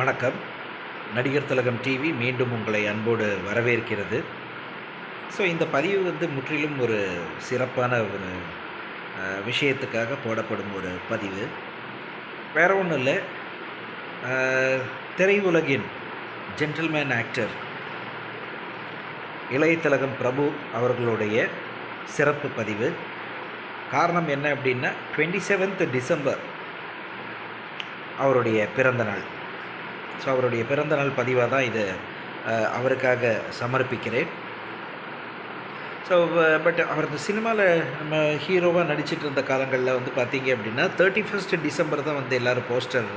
வணக்கம். நடிகர் திலகம் டிவி மீண்டும் உங்களை அன்போடு வரவேற்கிறது. ஸோ இந்த பதிவு வந்து முற்றிலும் ஒரு சிறப்பான ஒரு விஷயத்துக்காக போடப்படும் ஒரு பதிவு. வேற ஒன்றும் இல்லை. திரையுலகின் ஜென்டில்மேன் ஆக்டர் இளைய திலகம் பிரபு அவர்களுடைய சிறப்பு பதிவு. காரணம் என்ன அப்படின்னா டுவெண்ட்டி செவன்த் டிசம்பர் அவருடைய பிறந்தநாள் ஸோ அவருடைய பிறந்தநாள் பதிவாக தான் இது அவருக்காக சமர்ப்பிக்கிறேன். ஸோ பட் அவர் இந்த சினிமாவில் நம்ம ஹீரோவாக நடிச்சிட்டு இருந்த காலங்களில் வந்து பார்த்தீங்க அப்படின்னா தேர்ட்டி ஃபஸ்ட் டிசம்பர் தான் வந்து எல்லோரும் போஸ்டர்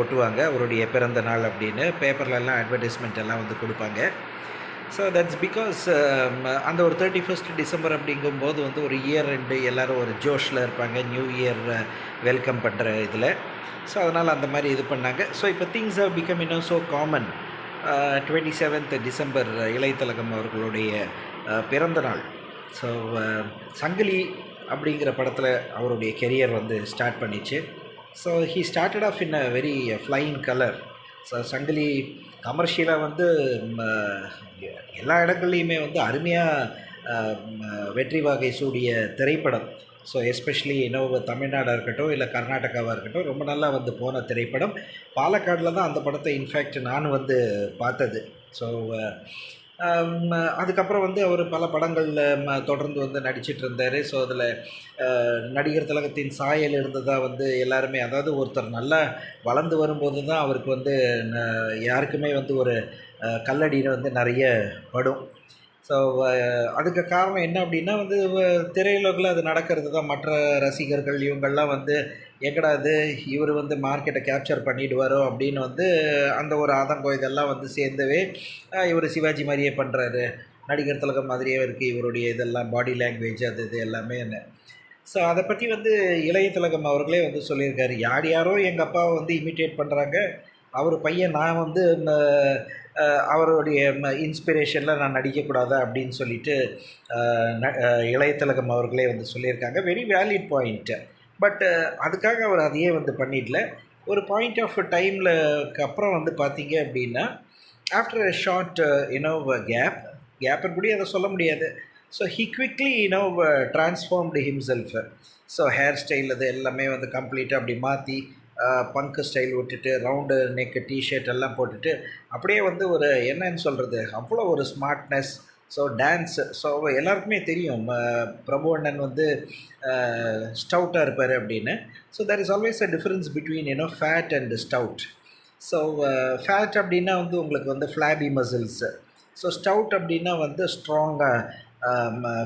ஒட்டுவாங்க அவருடைய பிறந்த நாள் அப்படின்னு. பேப்பர்லலாம் அட்வர்டைஸ்மெண்ட் எல்லாம் வந்து கொடுப்பாங்க. ஸோ தட்ஸ் பிகாஸ் அந்த ஒரு தேர்ட்டி ஃபஸ்ட் டிசம்பர் அப்படிங்கும்போது வந்து ஒரு இயர் ரெண்டு எல்லோரும் ஒரு ஜோஷில் இருப்பாங்க. நியூ இயர் வெல்கம் பண்ணுற இதில். ஸோ அதனால் அந்த மாதிரி இது பண்ணாங்க. ஸோ இப்போ திங்ஸ் ஹவ் பிகம் இன்னும் so common twenty seventh December இளையதலகம் அவர்களுடைய பிறந்த நாள். ஸோ சங்கிலி அப்படிங்கிற படத்தில் அவருடைய கெரியர் வந்து ஸ்டார்ட் பண்ணிச்சு. So he started off in a very flying colour so சங்கிலி கமர்ஷியலாக வந்து எல்லா இடங்கள்லையுமே வந்து அருமையாக வெற்றி வகை சூடிய திரைப்படம். ஸோ எஸ்பெஷலி இன்னும் தமிழ்நாடாக இருக்கட்டும் இல்லை கர்நாடகாவாக இருக்கட்டும் ரொம்ப நல்லா வந்து போன திரைப்படம். பாலக்காடில் தான் அந்த படத்தை இன்ஃபேக்ட் நானும் வந்து பார்த்தது. ஸோ அதுக்கப்புறம் வந்து அவர் பல படங்களில் தொடர்ந்து வந்து நடிச்சிட்டு இருந்தார் ஸோ அதில் நடிகர் திலகத்தின் சாயல் இருந்ததாக வந்து எல்லாருமே அதாவது ஒருத்தர் நல்லா வளர்ந்து வரும்போது தான் அவருக்கு வந்து யாருக்குமே வந்து ஒரு கல்லடியில் கல்லடின்னு வந்து நிறைய படும். ஸோ அதுக்கு காரணம் என்ன அப்படின்னா வந்து திரையுலகில் அது நடக்கிறது தான். மற்ற ரசிகர்கள் இவங்கெல்லாம் வந்து எங்கடா இது? இவர் வந்து மார்க்கெட்டை கேப்சர் பண்ணிடுவாரோ? அப்படின்னு வந்து அந்த ஒரு ஆதங்கம் இதெல்லாம் வந்து சேர்ந்தவே இவர் சிவாஜி மாதிரியே பண்ணுறாரு நடிகர் திலகம் மாதிரியே இருக்குது இவருடைய இதெல்லாம் பாடி லாங்குவேஜ் அது இது எல்லாமே என்ன. ஸோ அதை பற்றி வந்து இளைய திலகம் அவர்களே வந்து சொல்லியிருக்காரு. யார் யாரோ எங்கள் அப்பாவை வந்து இமிட்டேட் பண்ணுறாங்க அவர் பையன் நான் வந்து ம, அவருடைய இன்ஸ்பிரேஷனில் நான் நடிக்கக்கூடாதா அப்படின்னு சொல்லிட்டு இளையதலகம் ந- அவர்களே வந்து சொல்லியிருக்காங்க. வெரி வேலிட் பாயிண்ட்டு பட் அதுக்காக அவர் அதையே வந்து பண்ணிடல. ஒரு பாயிண்ட் ஆஃப் டைமில் அப்புறம் வந்து பார்த்தீங்க அப்படின்னா after a short you know gap gap கூட அதை சொல்ல முடியாது. So he quickly you know transformed himself so hair style அது எல்லாமே வந்து கம்ப்ளீட்டாக அப்படி மாற்றி பங்கு ஸ்டைல் விட்டுட்டு ரவுண்டு நெக்கு டிஷர்ட் எல்லாம் போட்டுட்டு அப்படியே வந்து ஒரு என்னன்னு சொல்கிறது அவ்வளோ ஒரு ஸ்மார்ட்னஸ் ஸோ டான்ஸ் ஸோ எல்லாருக்குமே தெரியும். பிரபு அண்ணன் வந்து ஸ்டவுட்டாக இருப்பார் அப்படின்னு. So there is always a difference between you know fat and stout so fat அப்படின்னா வந்து உங்களுக்கு வந்து ஃப்ளாபி மசில்ஸு ஸோ ஸ்டவுட் அப்படின்னா வந்து ஸ்ட்ராங்காக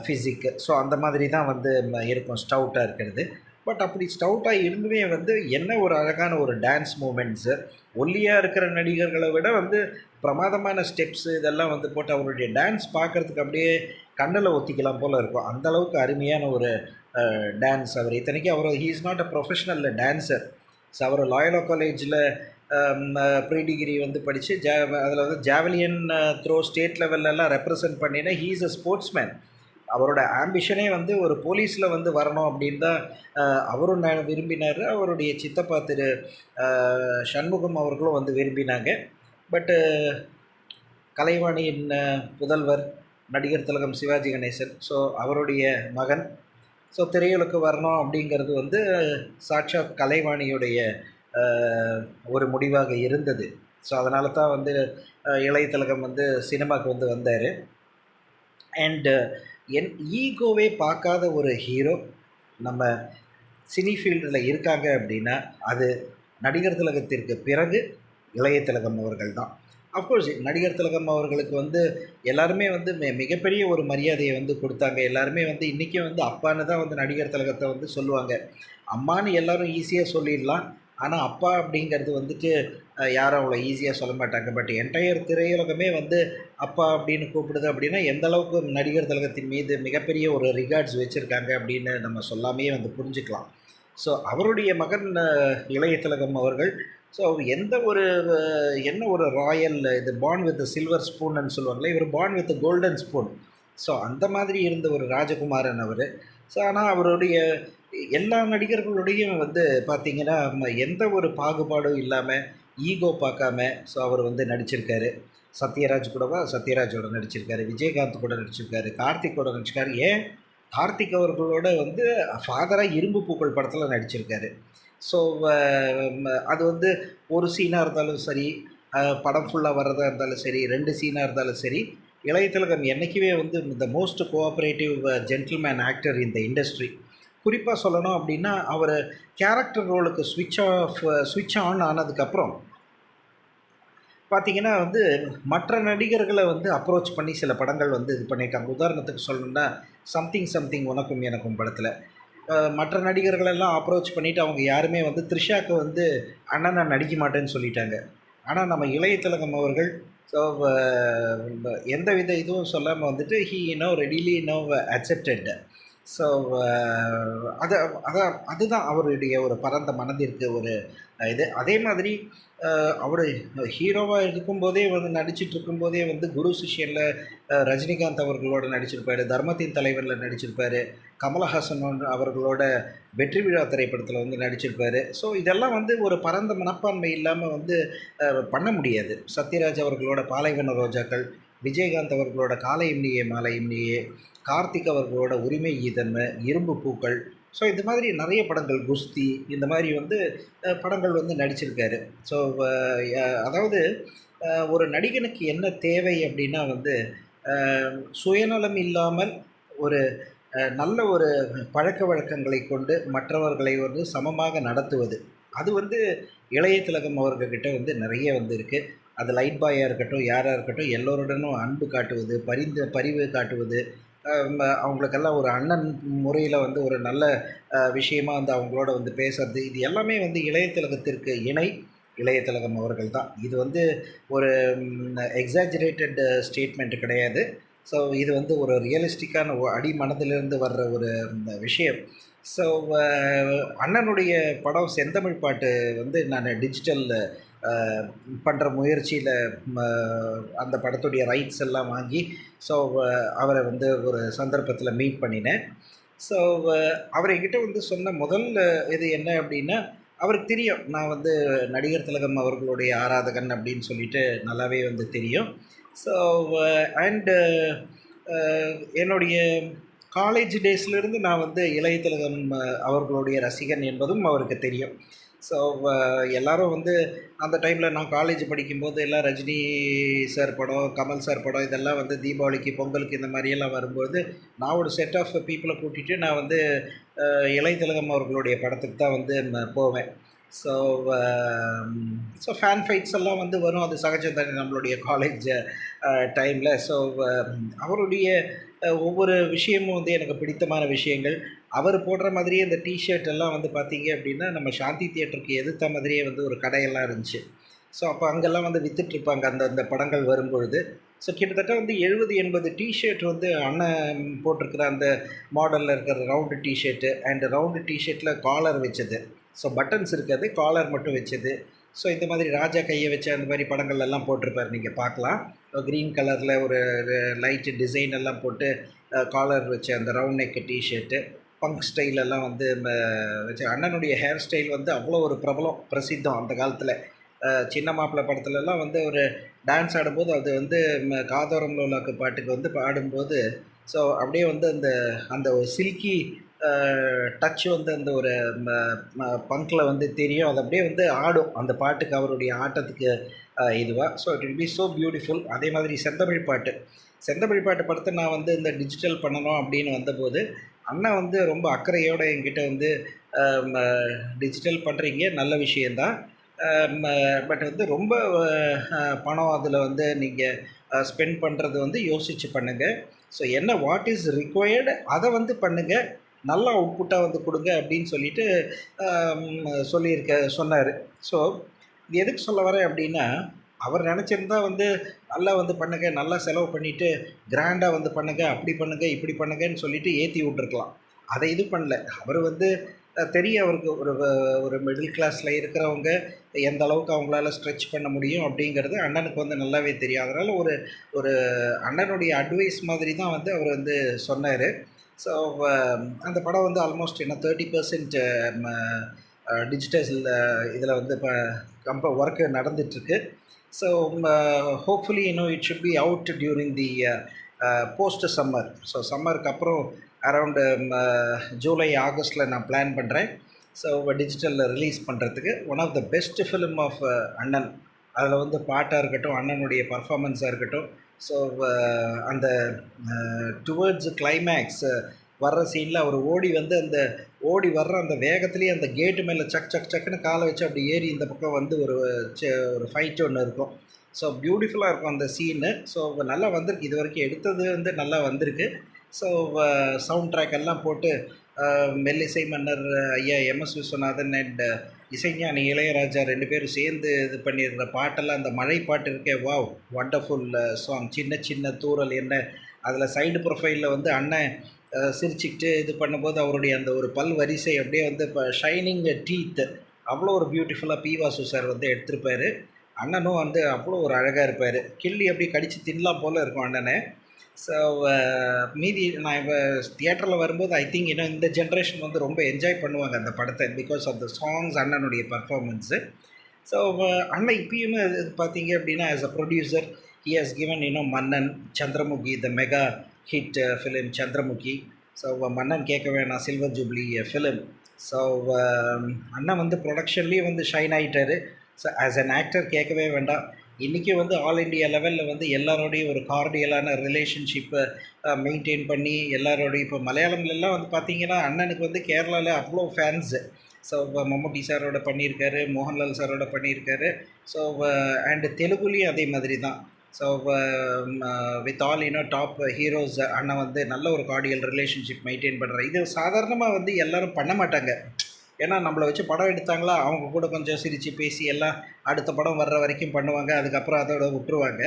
ஃபிசிக்கு ஸோ அந்த மாதிரி தான் வந்து இருக்கும் ஸ்டவுட்டாக இருக்கிறது. பட் அப்படி ஸ்டவுட்டாக இருந்துமே வந்து என்ன ஒரு அழகான ஒரு டான்ஸ் மூமெண்ட்ஸு ஒல்லியாக இருக்கிற நடிகர்களை விட வந்து பிரமாதமான ஸ்டெப்ஸு இதெல்லாம் வந்து போட்டு அவருடைய டான்ஸ் பார்க்குறதுக்கு அப்படியே கண்ணில் ஒத்திக்கலாம் போல் இருக்கும். அந்த அளவுக்கு அருமையான ஒரு டான்ஸ் அவர். இத்தனைக்கும் அவர் he is not a professional dancer so our Loyola காலேஜில் ப்ரீ டிகிரி வந்து படித்து ஜா அதில் வந்து ஜாவலியன் த்ரோ ஸ்டேட் லெவல்லலாம் ரெப்ரசன்ட் பண்ணினா ஹீ இஸ் அ ஸ்போர்ட்ஸ்மேன் அவரோட ஆம்பிஷனே வந்து ஒரு போலீஸில் வந்து வரணும் அப்படின்னு தான் அவரும் ந- விரும்பினார். அவருடைய சித்தப்பா திரு சண்முகம் அவர்களும் வந்து விரும்பினாங்க. பட்டு கலைவாணியின் புதல்வர் நடிகர் திலகம் சிவாஜி கணேசன் ஸோ அவருடைய மகன். ஸோ திரையுலக்கு வரணும் அப்படிங்கிறது வந்து சாட்சாத் கலைவாணியுடைய ஒரு முடிவாக இருந்தது. ஸோ அதனால தான் வந்து இளைய திலகம் வந்து சினிமாவுக்கு வந்து வந்தார். அண்டு என் ஈகோவே பார்க்காத ஒரு ஹீரோ நம்ம சினி ஃபீல்டில் இருக்காங்க அப்படின்னா அது நடிகர் திலகத்திற்கு பிறகு இளைய திலகம் அவர்கள் தான். அஃப்கோர்ஸ் நடிகர் திலகம் அவர்களுக்கு வந்து எல்லாருமே வந்து மிகப்பெரிய ஒரு மரியாதையை வந்து கொடுத்தாங்க. எல்லாருமே வந்து இன்றைக்கும் வந்து அப்பான்னு தான் வந்து நடிகர் திலகத்தை வந்து சொல்லுவாங்க. அம்மான்னு எல்லோரும் ஈஸியாக சொல்லிடலாம். ஆனால் அப்பா அப்படிங்கிறது வந்துட்டு யாரும் அவ்வளோ ஈஸியாக சொல்ல மாட்டாங்க. பட் என்டையர் திரையுலகமே வந்து அப்பா அப்படின்னு கூப்பிடுது அப்படின்னா எந்த அளவுக்கு நடிகர் திலகத்தின் மீது மிகப்பெரிய ஒரு ரிகார்ட்ஸ் வச்சுருக்காங்க அப்படின்னு நம்ம சொல்லாமையே வந்து புரிஞ்சுக்கலாம். ஸோ அவருடைய மகன் இளைய திலகம் அவர்கள் ஸோ எந்த ஒரு என்ன ஒரு ராயல் இது பான் வித் சில்வர் ஸ்பூன்னு சொல்லுவாங்களே இவர் born with golden spoon so அந்த மாதிரி இருந்த ஒரு ராஜகுமாரன் அவர். ஸோ ஆனால் அவருடைய எல்லா நடிகர்களுடையும் வந்து பார்த்திங்கன்னா எந்த ஒரு பாகுபாடும் இல்லாமல் ஈகோ பார்க்காம ஸோ அவர் வந்து நடிச்சிருக்காரு. சத்யராஜ் கூடவா? சத்யராஜோட நடிச்சிருக்காரு. விஜயகாந்த் கூட நடிச்சிருக்காரு. கார்த்திக் கூட நடிச்சிருக்காரு. ஏன்? கார்த்திக் அவர்களோட வந்து ஃபாதராக இரும்பு பூக்கள் படத்தில் நடிச்சிருக்காரு. ஸோ அது வந்து ஒரு சீனாக இருந்தாலும் சரி படம் ஃபுல்லாக வர்றதா இருந்தாலும் சரி ரெண்டு சீனாக இருந்தாலும் சரி இளையதிலகம் என்றைக்குமே வந்து இந்த மோஸ்ட் கோஆப்ரேட்டிவ் ஜென்டில்மேன் ஆக்டர் இந்த இண்டஸ்ட்ரி குறிப்பாக சொல்லணும் அப்படின்னா அவர் கேரக்டர் ரோலுக்கு ஸ்விட்ச் ஆஃப் ஸ்விட்ச் ஆன் ஆனதுக்கப்புறம் பார்த்தீங்கன்னா வந்து மற்ற நடிகர்களை வந்து அப்ரோச் பண்ணி சில படங்கள் வந்து இது பண்ணியிருக்காங்க. உதாரணத்துக்கு சொல்லணும்னா சம்திங் சம்திங் உனக்கும் எனக்கும் படத்தில். மற்ற நடிகர்களெல்லாம் அப்ரோச் பண்ணிவிட்டு அவங்க யாருமே வந்து த்ரிஷாக்கு வந்து அண்ணன் நான் நடிக்க மாட்டேன்னு சொல்லிட்டாங்க. ஆனால் நம்ம இளைய திலகம் அவர்கள் ஸோ எந்த வித இதுவும் சொல்லாமல் வந்துட்டு he no readily no accepted so அதை அதான் அதுதான் அவருடைய ஒரு பரந்த மனதிற்கு ஒரு இது. அதே மாதிரி அவர் ஹீரோவாக இருக்கும்போதே வந்து நடிச்சிட்டு இருக்கும்போதே வந்து குரு சிஷ்யனில் ரஜினிகாந்த் அவர்களோட நடிச்சிருப்பார் தர்மத்தின் தலைவரில் நடிச்சிருப்பார் கமலஹாசன் அவர்களோட வெற்றி விழா திரைப்படத்தில் வந்து நடிச்சிருப்பார். ஸோ இதெல்லாம் வந்து ஒரு பரந்த மனப்பான்மை இல்லாமல் வந்து பண்ண முடியாது. சத்யராஜ் அவர்களோட பாலைவன ரோஜாக்கள் விஜயகாந்த் அவர்களோட காலை இம்னியே மாலை இம்னியே கார்த்திக் அவர்களோட உரிமை ஈதன்மை இரும்பு பூக்கள். ஸோ இந்த மாதிரி நிறைய படங்கள் குஸ்தி இந்த மாதிரி வந்து படங்கள் வந்து நடிச்சிருக்காரு. ஸோ அதாவது ஒரு நடிகனுக்கு என்ன தேவை அப்படின்னா வந்து சுயநலம் இல்லாமல் ஒரு நல்ல ஒரு பழக்க வழக்கங்களை கொண்டு மற்றவர்களை வந்து சமமாக நடத்துவது. அது வந்து இளைய திலகம் அவர்கிட்ட வந்து நிறைய வந்து இருக்குது அது லைட் பாயாக இருக்கட்டும் யாராக இருக்கட்டும் எல்லோருடனும் அன்பு காட்டுவது பரிந்து பரிவு காட்டுவது அவங்களுக்கெல்லாம் ஒரு அண்ணன் முறையில் வந்து ஒரு நல்ல விஷயமாக வந்து அவங்களோட வந்து பேசுறது இது எல்லாமே வந்து இளைய திலகத்திற்கு இணை. இளைய திலகம் அவர்கள் தான். இது வந்து ஒரு எக்ஸாஜரேட்டட் ஸ்டேட்மெண்ட் கிடையாது. ஸோ இது வந்து ஒரு ரியலிஸ்டிக்கான அடி மனதிலிருந்து வர்ற ஒரு விஷயம். ஸோ அண்ணனுடைய படம் செந்தமிழ் பாட்டு வந்து நான் டிஜிட்டலில் பண்ணுற முயற்சியில் அந்த படத்துடைய ரைட்ஸ் எல்லாம் வாங்கி ஸோ அவரை வந்து ஒரு சந்தர்ப்பத்தில் மீட் பண்ணினேன். ஸோ அவர் வந்து சொன்ன முதல் இது என்ன அப்படின்னா அவருக்கு தெரியும். நான் வந்து நடிகர் திலகம் அவர்களுடைய ஆராதகன் அப்படின்னு சொல்லிட்டு நல்லாவே வந்து தெரியும். ஸோ அண்டு என்னுடைய காலேஜ் டேஸ்லேருந்து நான் வந்து இளைய திலகம் அவர்களுடைய ரசிகன் என்பதும் அவருக்கு தெரியும். ஸோ uh, எல்லாரும் வந்து அந்த டைமில் நான் காலேஜ் படிக்கும்போது எல்லாம் ரஜினி சார் படம் கமல் சார் படம் இதெல்லாம் வந்து தீபாவளிக்கு பொங்கலுக்கு இந்த மாதிரியெல்லாம் வரும்போது நான் ஒரு செட் ஆஃப் பீப்புளை கூட்டிகிட்டு நான் வந்து இளையதிலகம் அவர்களுடைய படத்துக்கு தான் வந்து போவேன். ஸோ ஸோ ஃபேன் ஃபைட்ஸ் எல்லாம் வந்து வரும். அது சகஜம் தானே நம்மளுடைய காலேஜ் டைமில் ஸோ அவருடைய ஒவ்வொரு விஷயமும் வந்து எனக்கு பிடித்தமான விஷயங்கள். அவர் போடுற மாதிரியே இந்த டிஷர்ட் எல்லாம் வந்து பார்த்தீங்க அப்படின்னா நம்ம சாந்தி தியேட்டருக்கு எதிர்த்த மாதிரியே வந்து ஒரு கடையெல்லாம் இருந்துச்சு. ஸோ அப்போ அங்கெல்லாம் வந்து விற்றுட்ருப்பாங்க அந்த அந்த படங்கள் வரும்பொழுது. ஸோ கிட்டத்தட்ட வந்து எழுபது எண்பது டிஷர்ட் வந்து அண்ணன் போட்டிருக்கிற அந்த மாடலில் இருக்கிற ரவுண்டு டிஷர்ட்டு அண்ட் ரவுண்டு டிஷர்ட்டில் காலர் வச்சது. ஸோ பட்டன்ஸ் இருக்காது காலர் மட்டும் வச்சது. ஸோ இந்த மாதிரி ராஜா கையை வச்ச அந்த மாதிரி படங்கள் எல்லாம் போட்டிருப்பார். நீங்கள் பார்க்கலாம். க்ரீன் கலரில் ஒரு லைட்டு டிசைன் எல்லாம் போட்டு காலர் வச்ச அந்த ரவுண்ட் நெக் டிஷர்ட்டு பங்க் ஸ்டைலெல்லாம் வந்து வச்சு அண்ணனுடைய ஹேர் ஸ்டைல் வந்து அவ்வளோ ஒரு பிரபலம் பிரசித்தம் அந்த காலத்தில். சின்ன மாப்பிள்ளை படத்துலலாம் வந்து ஒரு டான்ஸ் ஆடும்போது அது வந்து ம, காதோரம் லோலாக்கு பாட்டுக்கு வந்து பாடும்போது ஸோ அப்படியே வந்து அந்த அந்த ஒரு சில்கி டச் வந்து அந்த ஒரு பங்கில் வந்து தெரியும். அது அப்படியே வந்து ஆடும். அந்த பாட்டுக்கு அவருடைய ஆட்டத்துக்கு இதுவாக so it will be so beautiful அதே மாதிரி செந்தமிழ் பாட்டு. செந்தமிழ் பாட்டு படத்தை நான் வந்து இந்த டிஜிட்டல் பண்ணணும் அப்படின்னு வந்தபோது அண்ணா வந்து ரொம்ப அக்கறையோடு என்கிட்ட வந்து டிஜிட்டல் பண்ணுறீங்க நல்ல விஷயந்தான் பட் வந்து ரொம்ப பணம் அதில் வந்து நீங்கள் ஸ்பெண்ட் பண்ணுறது வந்து யோசித்து பண்ணுங்கள் ஸோ என்ன வாட் இஸ் ரிக்வயர்டு அதை வந்து பண்ணுங்கள் நல்ல அவுட்புட்டாக வந்து கொடுங்க அப்படின்னு சொல்லிட்டு சொல்லியிருக்க சொன்னார். ஸோ எதுக்கு சொல்ல வரேன் அப்படின்னா அவர் நினச்சிருந்தா வந்து நல்லா வந்து பண்ணுங்க நல்லா செலவு பண்ணிவிட்டு கிராண்டாக வந்து பண்ணுங்க அப்படி பண்ணுங்க இப்படி பண்ணுங்கன்னு சொல்லிட்டு ஏற்றி விட்ருக்கலாம் அதை இது பண்ணல. அவர் வந்து தெரியும் அவருக்கு ஒரு ஒரு மிடில் கிளாஸில் இருக்கிறவங்க எந்த அளவுக்கு அவங்களால ஸ்ட்ரெச் பண்ண முடியும் அப்படிங்கிறது அண்ணனுக்கு வந்து நல்லாவே தெரியும். அதனால் ஒரு ஒரு அண்ணனுடைய அட்வைஸ் மாதிரி தான் வந்து அவர் வந்து சொன்னார். ஸோ அந்த படம் வந்து ஆல்மோஸ்ட் என்ன தேர்ட்டி பர்சன்ட் டிஜிட்டல் இதில் வந்து இப்போ கம்ப ஒர்க்கு நடந்துகிட்ருக்கு ஸோ ஹோப்ஃபுல்லி இன்னும் it should be out during the post summer so சம்மருக்கு அப்புறம் அரவுண்டு ஜூலை ஆகஸ்ட்டில் நான் பிளான் பண்ணுறேன் ஸோ டிஜிட்டலில் ரிலீஸ் பண்ணுறதுக்கு one of the best film of அண்ணன். அதில் வந்து பாட்டாக இருக்கட்டும் அண்ணனுடைய பர்ஃபாமன்ஸாக இருக்கட்டும். ஸோ uh, அந்த uh, டுவர்ட்ஸ் கிளைமேக்ஸ் வர்ற சீனில் அவர் ஓடி வந்து அந்த ஓடி வர்ற அந்த வேகத்துலேயே அந்த கேட்டு மேலே சக் சக் சக்குன்னு காலை வச்சு அப்படி ஏறி இந்த பக்கம் வந்து ஒரு ஒரு ஃபைட் ஒன்று இருக்கும். ஸோ பியூட்டிஃபுல்லாக இருக்கும் அந்த சீனு ஸோ நல்லா வந்திருக்கு. இது வரைக்கும் எடுத்தது வந்து நல்லா வந்திருக்கு. ஸோ சவுண்ட் ட்ராக் எல்லாம் போட்டு மெல்லிசை மன்னர் ஐயா எம்எஸ் விஸ்வநாதன் அண்ட் இசைஞானி இளையராஜா ரெண்டு பேரும் சேர்ந்து இது பண்ணியிருக்கிற பாட்டெல்லாம் அந்த மழை பாட்டு இருக்கே வாவ் வண்டர்ஃபுல் சாங் சின்ன சின்ன தூறல் என்ன? அதில் சைடு ப்ரொஃபைலில் வந்து அண்ணன் சிரிச்சுக்கிட்டு இது பண்ணும்போது அவருடைய அந்த ஒரு பல் வரிசை அப்படியே வந்து இப்போ ஷைனிங் டீத் அவ்வளோ ஒரு பியூட்டிஃபுல்லாக பி வாசு சார் வந்து எடுத்திருப்பார். அண்ணனும் வந்து அவ்வளோ ஒரு அழகாக இருப்பார். கிள்ளி அப்படியே கடித்து தின்னலாம் போல் இருக்கும் அண்ணனை. ஸோ மீதி நான் இப்போ தியேட்டரில் வரும்போது ஐ திங்க் இன்னும் இந்த ஜென்ரேஷன் வந்து ரொம்ப என்ஜாய் பண்ணுவாங்க அந்த படத்தை பிகாஸ் ஆஃப் த சாங்ஸ் அண்ணனுடைய பர்ஃபார்மன்ஸு ஸோ அண்ணன் இப்பயுமே பார்த்தீங்க அப்படின்னா as a producer he has given இன்னும் Mannan Chandramukhi the mega hit film Chandramukhi so Mannan கேட்க வேணாம் சில்வர் ஜூப்ளி ஃபிலிம் ஸோ அண்ணன் வந்து ப்ரொடக்ஷன்லேயும் வந்து ஷைன் ஆகிட்டாரு ஸோ ஆஸ் அன் ஆக்டர் கேட்கவே வேண்டாம். இன்றைக்கி வந்து ஆல் இண்டியா லெவலில் வந்து எல்லாரோடையும் ஒரு கார்டியலான ரிலேஷன்ஷிப்பை மெயின்டைன் பண்ணி எல்லாரோடையும் இப்போ மலையாளம்லாம் வந்து பார்த்திங்கன்னா அண்ணனுக்கு வந்து கேரளாவில் அவ்வளோ ஃபேன்ஸு ஸோ மம்முட்டி சாரோட பண்ணியிருக்காரு மோகன்லால் சாரோட பண்ணியிருக்காரு. ஸோ அண்டு தெலுங்குலேயும் அதே மாதிரி தான். So with all you know top heroes அண்ணன் வந்து நல்ல ஒரு கார்டியல் ரிலேஷன்ஷிப் மெயின்டைன் பண்ணுறேன் இது சாதாரணமாக வந்து எல்லோரும் பண்ண மாட்டாங்க. ஏன்னா நம்மளை வச்சு படம் எடுத்தாங்களா அவங்க கூட கொஞ்சம் சிரித்து பேசி எல்லாம் அடுத்த படம் வர்ற வரைக்கும் பண்ணுவாங்க அதுக்கப்புறம் அதோட விட்டுருவாங்க.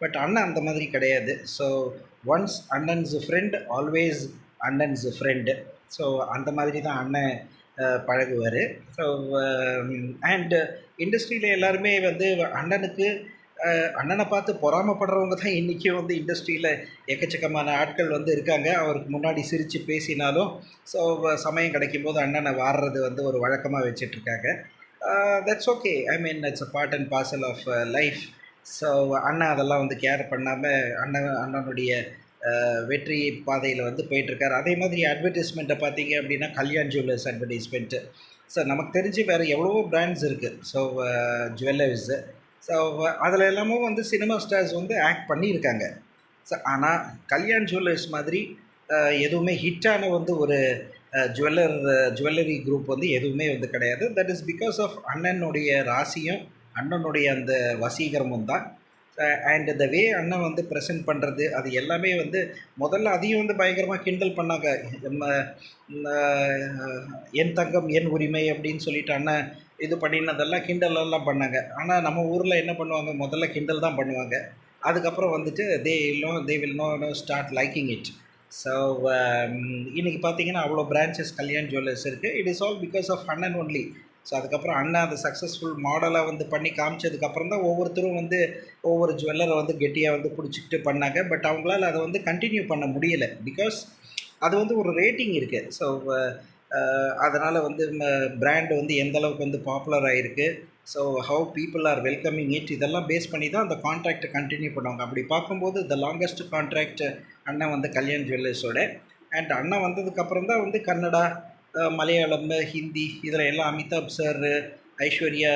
பட் அண்ணன் அந்த மாதிரி கிடையாது. ஸோ ஒன்ஸ் அண்ணன்ஸ் ஃப்ரெண்ட் ஆல்வேஸ் அண்ணன்ஸ் ஃப்ரெண்டு ஸோ அந்த மாதிரி தான் அண்ணன் பழகுவார். ஸோ அண்டு இண்டஸ்ட்ரியில் எல்லாருமே வந்து அண்ணனுக்கு அண்ணனை பார்த்து பொறாமப்படுறவங்க தான் இன்றைக்கும் வந்து இண்டஸ்ட்ரியில் எக்கச்சக்கமான ஆட்கள் வந்து இருக்காங்க. அவருக்கு முன்னாடி சிரித்து பேசினாலும் ஸோ சமயம் கிடைக்கும் போது அண்ணனை வாடுறது வந்து ஒரு வழக்கமாக வச்சிட்ருக்காங்க. That's okay I mean it's a part and parcel of life so அண்ணன் அதெல்லாம் வந்து கேர் பண்ணாமல் அண்ணன் அண்ணனுடைய வெற்றி பாதையில் வந்து போயிட்டுருக்காரு அதே மாதிரி அட்வர்டைஸ்மெண்ட்டை பார்த்தீங்க அப்படின்னா கல்யாண் ஜுவல்லர்ஸ் அட்வர்டைஸ்மெண்ட்டு ஸோ நமக்கு தெரிஞ்சு வேறு எவ்வளவோ பிராண்ட்ஸ் இருக்குது ஸோ ஜுவல்லர்ஸு ஸோ அதில் எல்லாமும் வந்து சினிமா ஸ்டார்ஸ் வந்து ஆக்ட் பண்ணியிருக்காங்க. ஸோ ஆனால் கல்யாண் ஜுவல்லர்ஸ் மாதிரி எதுவுமே ஹிட்டான வந்து ஒரு ஜுவல்லர் ஜுவல்லரி குரூப் வந்து எதுவுமே வந்து கிடையாது. தட் இஸ் பிகாஸ் ஆஃப் அண்ணனுடைய ராசியும் அண்ணனுடைய அந்த வசீகரமும் தான். அண்ட் த வே அண்ணன் வந்து ப்ரெசென்ட் பண்ணுறது அது எல்லாமே வந்து முதல்ல அதையும் வந்து பயங்கரமாக கிண்டல் பண்ணாங்க. நம்ம, என் தங்கம் என் உரிமை அப்படின்னு சொல்லிட்டு அண்ணன் இது பண்ணினதெல்லாம் கிண்டலெல்லாம் பண்ணாங்க. ஆனால் நம்ம ஊரில் என்ன பண்ணுவாங்க? முதல்ல கிண்டல் தான் பண்ணுவாங்க. அதுக்கப்புறம் வந்துட்டு they know they will no no start liking it so இன்றைக்கி பார்த்தீங்கன்னா அவ்வளோ பிரான்ச்சஸ் கல்யாண் ஜுவல்லர்ஸ் இருக்குது it is all because of அண்ணன் ஒன்லி ஸோ அதுக்கப்புறம் அண்ணன் அந்த சக்ஸஸ்ஃபுல் மாடலாக வந்து பண்ணி காமிச்சதுக்கப்புறம் தான் ஒவ்வொருத்தரும் வந்து ஒவ்வொரு ஜுவல்லரை வந்து கெட்டியாக வந்து பிடிச்சிக்கிட்டு பண்ணாங்க. பட் அவங்களால அதை வந்து கண்டினியூ பண்ண முடியலை. பிகாஸ் அது வந்து ஒரு ரேட்டிங் இருக்குது ஸோ அதனால் வந்து பிராண்ட் வந்து எந்த அளவுக்கு வந்து பாப்புலர் ஆகிருக்கு so how people are welcoming it இதெல்லாம் பேஸ் பண்ணி தான் அந்த கான்ட்ராக்டை கண்டினியூ பண்ணுவாங்க. அப்படி பார்க்கும்போது த லாங்கஸ்ட் கான்ட்ராக்ட் அண்ணன் வந்து கல்யாண் ஜுவல்லர்ஸோட அண்ட் அண்ணன் வந்ததுக்கப்புறம் தான் வந்து கன்னடா மலையாளம் ஹிந்தி இதில் எல்லாம் அமிதாப் சார் ஐஸ்வர்யா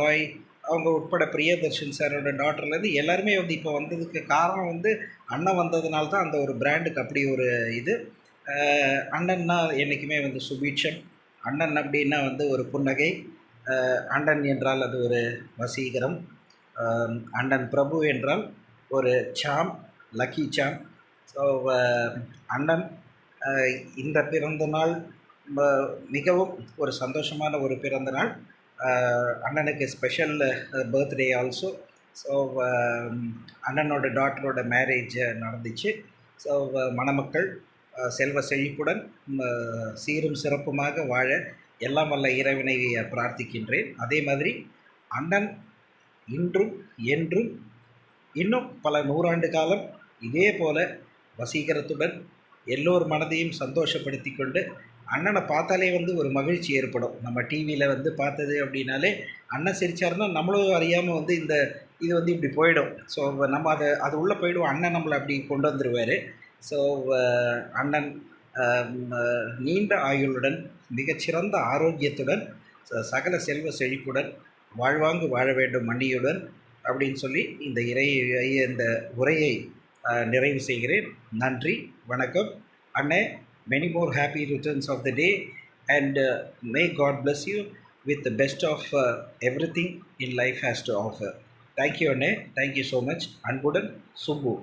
ராய் அவங்க உட்பட பிரியதர்ஷன் சாரோட டாட்டர்லேருந்து எல்லாருமே வந்து இப்போ வந்ததுக்கு காரணம் வந்து அண்ணன் வந்ததுனால தான் அந்த ஒரு பிராண்டுக்கு அப்படி ஒரு இது. அண்ணன்னா என்றைக்குமே வந்து சுபீட்சம். அண்ணன் அப்படின்னா வந்து ஒரு புன்னகை. அண்ணன் என்றால் அது ஒரு வசீகரம். அண்ணன் பிரபு என்றால் ஒரு சாம் லக்கி சாம் ஸோ அண்ணன் இந்த பிறந்த நாள் மிகவும் ஒரு சந்தோஷமான ஒரு பிறந்த நாள். அண்ணனுக்கு ஸ்பெஷல் பர்த்டே ஆல்சோ ஸோ அண்ணனோட டாட்டரோட மேரேஜ் நடந்துச்சு. ஸோ மணமக்கள் செல்வ செழிப்புடன் சீரும் சிறப்புமாக வாழ எல்லாம் வல்ல இறைவனை பிரார்த்திக்கின்றேன். அதே மாதிரி அண்ணன் இன்றும் என்றும் இன்னும் பல நூறாண்டு காலம் இதே போல வசீகரத்துடன் எல்லோர் மனதையும் சந்தோஷப்படுத்தி கொண்டு அண்ணனை பார்த்தாலே வந்து ஒரு மகிழ்ச்சி ஏற்படும். நம்ம டிவியில் வந்து பார்த்தது அப்படின்னாலே அண்ணன் சிரிச்சாருன்னா நம்மளும் அறியாமல் வந்து இந்த இது வந்து இப்படி போயிடும். ஸோ நம்ம அதை அது உள்ளே போயிடுவோம் அண்ணன் நம்மளை அப்படி கொண்டு வந்துடுவார் ஸோ uh, அண்ணன் um, uh, நீண்ட ஆயுளுடன் மிகச்சிறந்த ஆரோக்கியத்துடன் சகல செல்வ செழிப்புடன் வாழ்வாங்கு வாழ வேண்டும் மன்னியுடன் அப்படின்னு சொல்லி இந்த இறை இந்த உரையை நிறைவு செய்கிறேன். நன்றி வணக்கம். அண்ணே many more happy returns of the day and may God bless you with the best of everything in life has to offer thank you அண்ணே. தேங்க்யூ ஸோ மச் அன்புடன் சுப்பு.